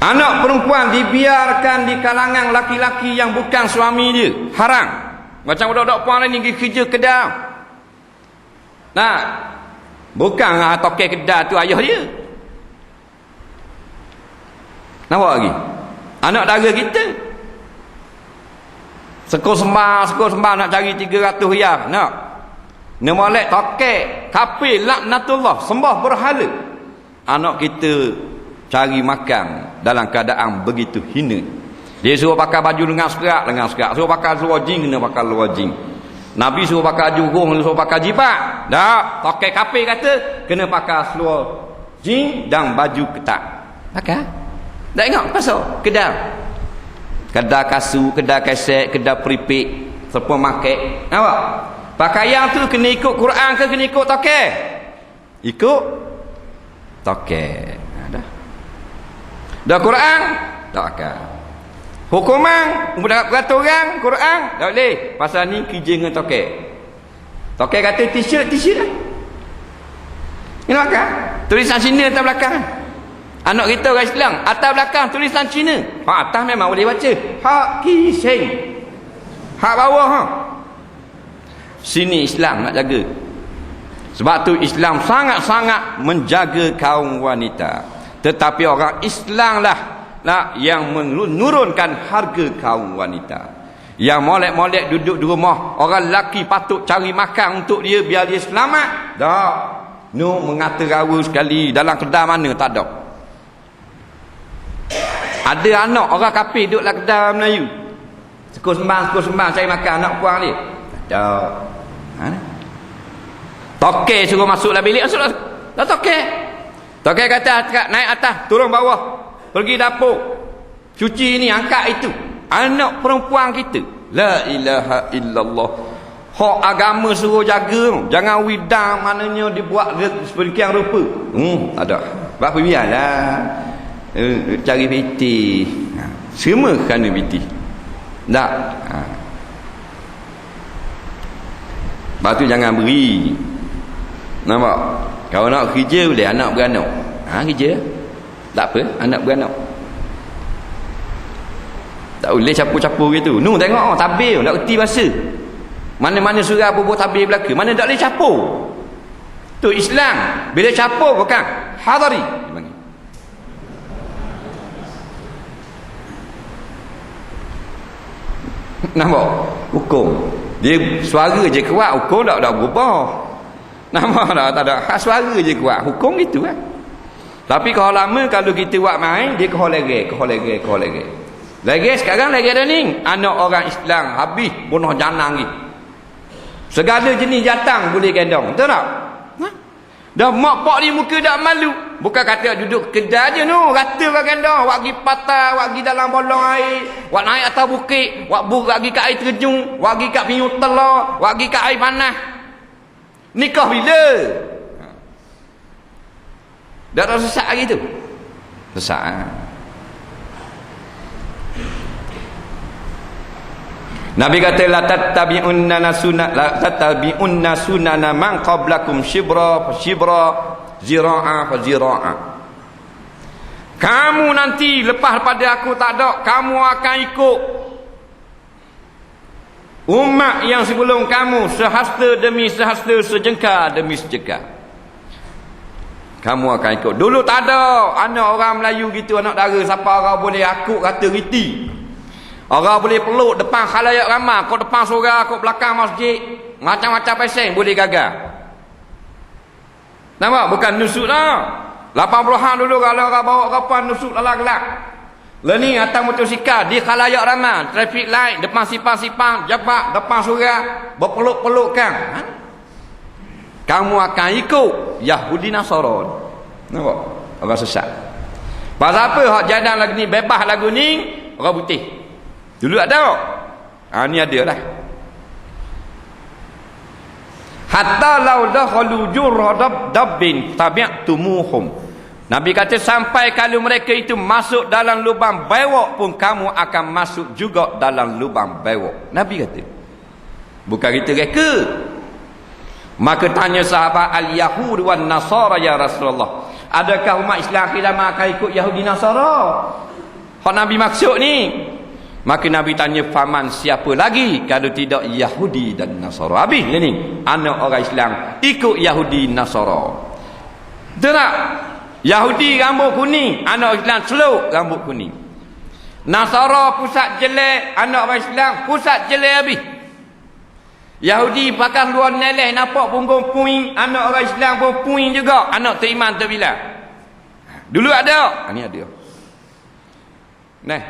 Anak perempuan dibiarkan di kalangan laki-laki yang bukan suami dia. Haram. Macam budak-budak puan ni pergi kerja kedai. Nah. Bukan ah tokai kedai tu ayah dia. Nampak lagi? Anak dara kita. Sekor sembah, sekor sembah nak cari 300 riyal. Nak. Ni molek tokai, kafir laknatullah, sembah berhala. Anak kita cari makan dalam keadaan begitu hina. Dia suruh pakai baju lengan sekerak, lengan sekerak. Suruh pakai seluar jing, kena pakai seluar jing. Nabi suruh pakai jurung, suruh pakai jibat. Tak, tokai kafir kata kena pakai seluar jing dan baju ketat. Pakai? Tak ingat pasal kedai. Kedai kasu, kedai keset, kedai peripik, supermarket. Nampak? Pakaian tu kena ikut Quran ke kena ikut tokai? Ikut tokai. Dah. Quran? Tak akan. Hukuman, budak peraturan Quran, tak boleh. Pasal ni kerja dengan tokai. Tokai kata t-shirt, t-shirt lah. Kenapa kan? Tulisan Cina atas belakang. Anak kita orang Islam, atas belakang tulisan Cina. Hak atas memang boleh baca. Hak kiseng. Hak bawah ha. Sini Islam nak jaga. Sebab tu Islam sangat-sangat menjaga kaum wanita. Tetapi orang Islam lah lah yang menurunkan harga kaum wanita. Yang molek-molek duduk di rumah, orang lelaki patut cari makan untuk dia biar dia selamat. Tak. Nu mengata rawa sekali dalam kedai mana tak ada. Ada anak orang kafir duduk dalam kedai Melayu. Sekur sembang, sekur sembang cari makan anak puang dia. Tak ada. Ha? Toke suruh masuk dalam bilik, masuk dah toke. Toke kata naik atas, turun bawah. Pergi dapur. Cuci ini, angkat itu. Anak perempuan kita. La ilaha illallah. Hak agama suruh jaga. Jangan widang maknanya dibuat seperti rupa. Hmm, ada. Berapa biarlah. Uh, cari piti. Ha. Semua kerana piti. Tak. Ha. Lepas tu jangan beri. Nampak? Kalau nak kerja boleh anak beranak. Ha, kerja. Tak apa, anak beranak. Tak boleh capur-capur gitu. Nu tengok oh, tabir, tak reti bahasa. Mana-mana surah apa buat tabir belaka. Mana tak boleh capur. Tu Islam. Bila capur bukan hadari. Nampak? Hukum. Dia suara je kuat, hukum tak ada berubah. Nampak tak? Tak ada. Ha, suara je kuat. Hukum gitu kan. Tapi kalau lama kalau kita buat main, dia kehol lagi, kehol lagi, kehol lagi. Lagi sekarang lagi ada ni. Anak orang Islam habis bunuh janang ni. Segala jenis jatang boleh gendong. Betul tak? Ha? Dah mak pak ni muka dah malu. Bukan kata duduk kedai je no. Rata kau gendong. Wak pergi patah, wak pergi dalam bolong air. Wak naik atas bukit. Wak buk pergi kat air terjun. Wak pergi kat pinyu telur. Wak pergi kat air panas. Nikah bila? Dah tak sesak lagi tu? Sesak. Ha? Nabi kata la tattabi'unna sunna la tattabi'unna sunana man qablakum shibra shibra zira'a fa zira'a. Kamu nanti lepas pada aku tak ada, kamu akan ikut umat yang sebelum kamu sehasta demi sehasta sejengkal demi sejengkal. Kamu akan ikut. Dulu tak ada anak orang Melayu gitu anak dara siapa orang boleh akut kata riti. Orang boleh peluk depan khalayak ramai. Kau depan surah, kau belakang masjid. Macam-macam pesen boleh gagal. Nampak? Bukan nusuk dah. 80-an dulu kalau orang bawa kapan nusuk dalam gelap. Learning atas motosikal. Di khalayak ramai. Traffic light. Depan sipang-sipang. Jabat. Depan surah. Berpeluk-pelukkan. Ha? Kamu akan ikut Yahudi Nasaron. Nampak? Orang sesat. Pasal apa? Hak jadang lagu ni. Bebas lagu ni. Orang putih. Dulu ada? Ha, ni ada lah. Hatta lau dakhalu jurradab dabbin tabi'tumuhum. Nabi kata sampai kalau mereka itu masuk dalam lubang bewok pun kamu akan masuk juga dalam lubang bewok. Nabi kata. Bukan kita reka. Maka tanya sahabat al-Yahud wan Nasara ya Rasulullah. Adakah umat Islam akhir akan ikut Yahudi Nasara? Hak Nabi maksud ni. Maka Nabi tanya faman siapa lagi kalau tidak Yahudi dan Nasara. Habis ni. Anak orang Islam ikut Yahudi Nasara. Tak? Yahudi rambut kuning, anak Islam seluk rambut kuning. Nasara pusat jelek, anak orang Islam pusat jelek habis. Yahudi pakai luar neleh nampak punggung puing, anak orang Islam pun puing juga, anak teriman terbilang. Dulu ada, ini ada. Nah,